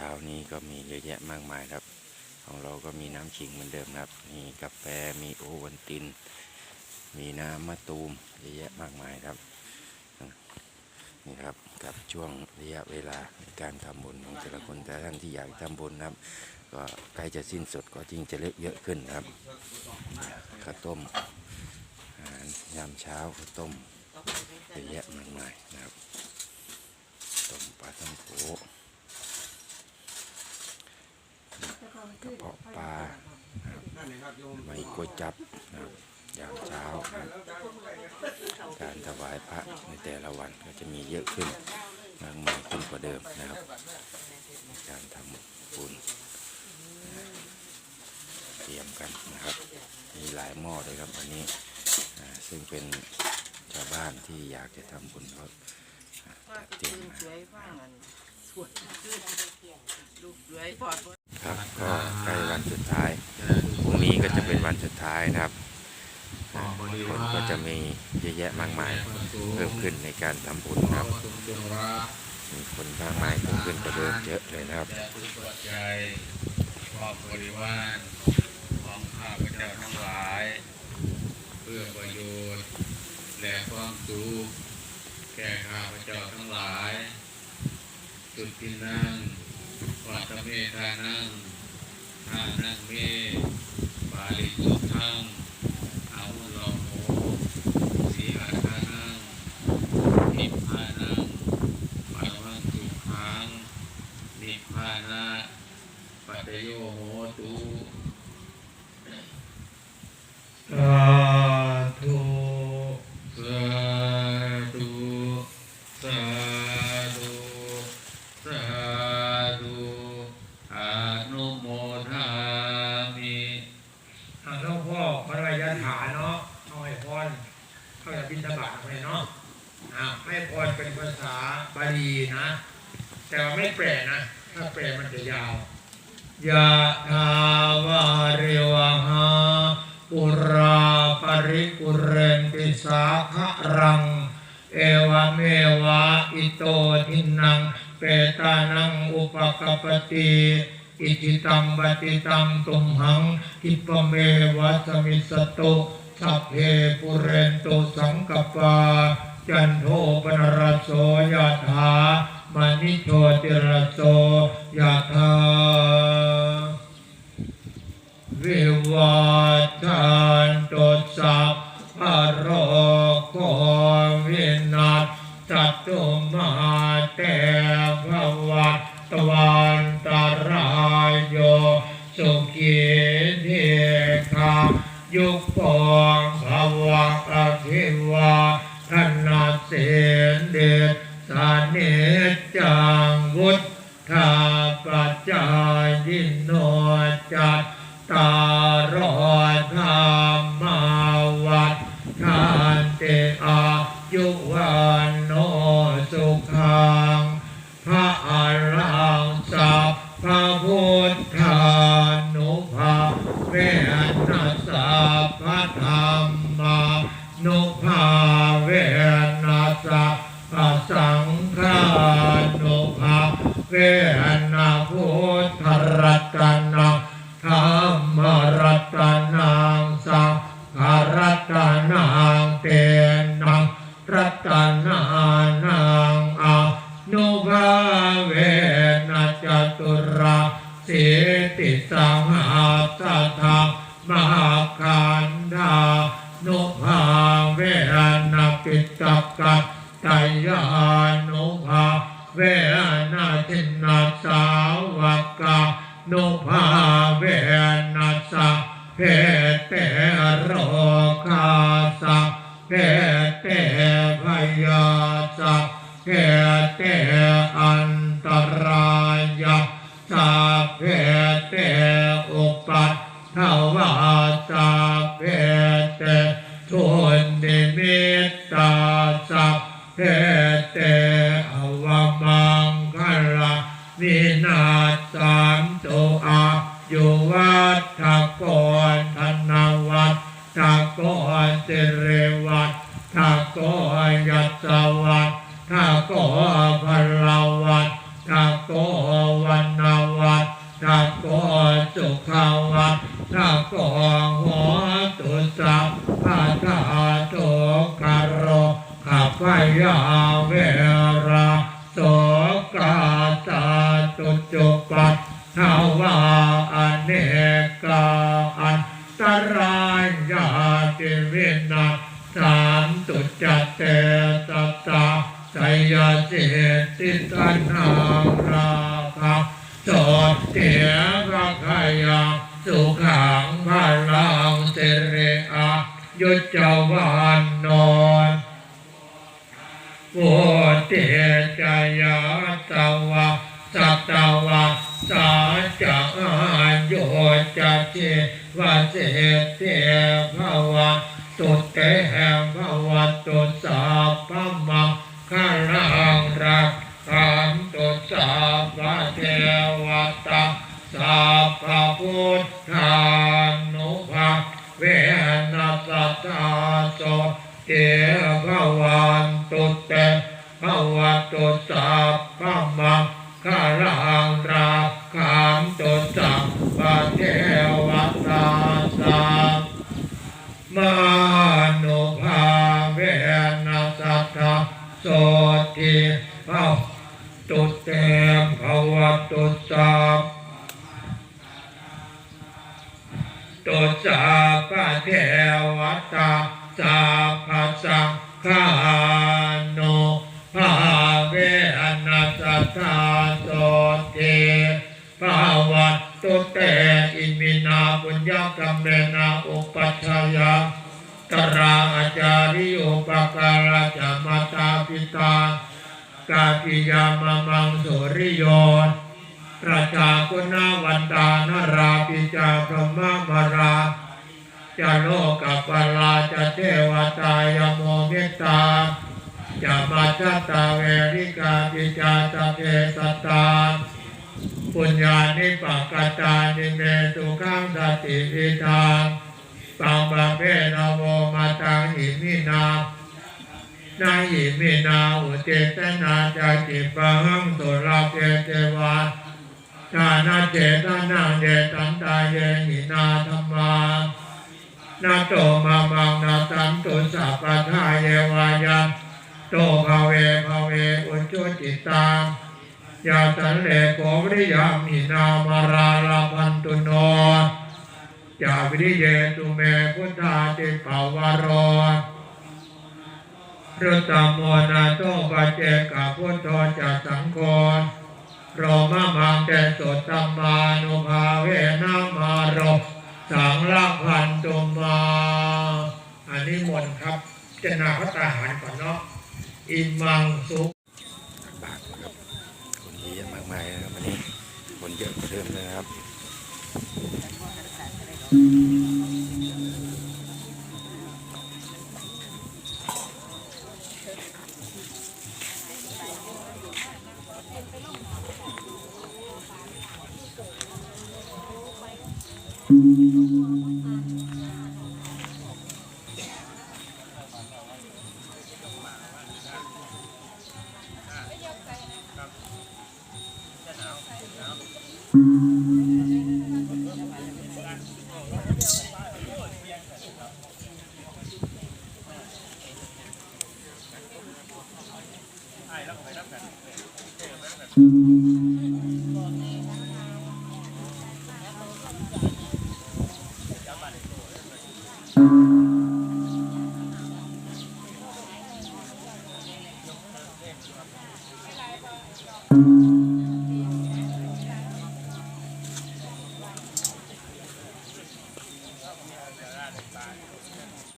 ช้านี้ก็มีเยอะแยะมากมายครับ ของเราก็มีน้ำขิงเหมือนเดิมครับ มีกาแฟมีโอวัลติน มีน้ำมะตูมเยอะแยะมากมายครับนี่ครับกับช่วงระยะเวลาในการทำบุญของแต่ละคนแต่ท่านที่อยากทำบุญนะครับ ก็ใกล้จะสิ้นสุดก็ยิ่งจะเล็กเยอะขึ้นครับข้าวต้มอาหารยามเช้าข้าวต้มเยอะแยะมากมายนะครับต้มปลาท่องโก กระเพาะปลาไม่กล้วยจับนะครับยามเช้านะครับการถวายพระในแต่ละวันก็จะมีเยอะขึ้นมากมายขึ้นกว่าเดิมนะครับ การทำบุญเตรียมกันนะครับ มีหลายหม้อเลยครับวันนี้ซึ่งเป็นชาวบ้านที่อยากจะทำบุญเขาจัดเตรียมตื่นมาสวยฟังอันสวยขึ้นลูกสวยปลอดภัย ครับก็ใกล้วันสุดท้ายพรุ่งนี้ก็จะเป็นวันสุดท้ายนะครับอ่าคนก็จะมีเยอะแยะมากมายเพิ่มขึ้นในการทำบุญนะครับมีคนมากมายเพิ่มขึ้นกว่าเดิมเยอะเลยนะครับและทุกปัจจัยความบริวารของข้าพเจ้าทั้งหลาย เพื่อประโยชน์ และความสุขแก่ข้าพเจ้าทั้งหลายสุดที่นั่ง วัตเมธานั่งทานั่งเมบาลิจุทังอาวุโลโมสีหัตถานั่งนิพพานังปาวังจุขังนิพพานะปัจจโยโหตุ สาธุ สาธุสาธุสาธุอนุโมทามิ อ่าหลวงพ่อพระรายาฐานเนาะเอาให้พรเข้าจะบินทบาทไปเนาะอ่าให้พรเป็นภาษาบาลีนะ แต่ว่าไม่แปลนะ ถ้าแปลมันจะยาวยะทาวาริวหาปุราปริปุเรนติสาขะรัง เอวเมวะอิโตทินัง เปตานังอุปกปปติอิจิตังปฏิตังตุมหังคิปเมวะสมิสตุสัพเพปุเรนตุสังกปา จันโทปนรสโสยถา มณิโชติรสโสยถาวิวัชชันตุสัพพะโรโควินัสจตุมาเตภวัตวันตรายโยสุขีเทคายุคปองภวะอภิวาทนาเสนเดช สานิจังวุฒธาปัจจายินโนจัตตารอธรรมาวัฏทานเตอายุวันโนสุขังพระอรังสัพพะพุทธานุภาเว นานุภาเวนะปิตกัตตยานุภาเวนะทินนาสาวกานุภาเวนะสัพเพเตโรคาสัพเพเตพยาสัพเพเตอันตรายะสัพเพเตอุปัฏฐวาสัพ เพเต วาอเนกาอันตรายยาติวินาสามตุจเตตตาไสยเจติตันหาราคะโสเตียภะคายาสุขังพลังเสเรอายุจวันนอนโวเตจายาตวะสัตวะสาจะ อาโยจะเจวะเจเตภวะตุเตหะภวะตุสัพมังคารังรักขันตุสัพเทวตาสัพพุทธานุภาเวนัสตาโสเตภวันตุเตภวะตุสัพพมังคารังรักขันตุสัพพะเทวตาสัพ มานุภาเวนัสสัทธาโส ติภาตุเตมภวตุสัพตุสัพพะเทวตาสัพพะสังฆานุภาเวอนัสสัทธาโสติภาวัตตุเตอิมินาปุญญกรรมเมนาอุปัชยาตราอาจาริโอปการาจามตาปิตา กาปิยามามังสุริโยนประชาคุณาวันตานราปิจาพรหมมาราจะโลกัปปลาจะเทวตายโมเมตตาจะมาจตาเวริกาปิจาตเทตตาปุญญานิปักกตานิเมตุขังสติวิทานปังบาเปนโมมาตังหิมินา นาหิมินาอุเจตนาจาจิปังสุราเกเตวาชานาเจตนาเจตันตาเยหินาธรรมานาโตมามังนาตันตุสัพพะทาเยวายันโตภาเวภาเวอุจุจิตตังยาสันเลโกวิริยามินามาราลาพันตุโนจาวิริเยตุเมพุทธาติภาวโร รตมโมนาโตปเจกะพุทโธจัสังโฆรมามังเตสตตมมานุภาเวนะมาโรสังลักพันตุมา อันนี้มนครับเจนาพระตาหารก่อนเนาะอิมังสุบาทครับคนเยอะมากมายนะครับวันนี้คนเยอะกว่าเดิมนะครับ 嗯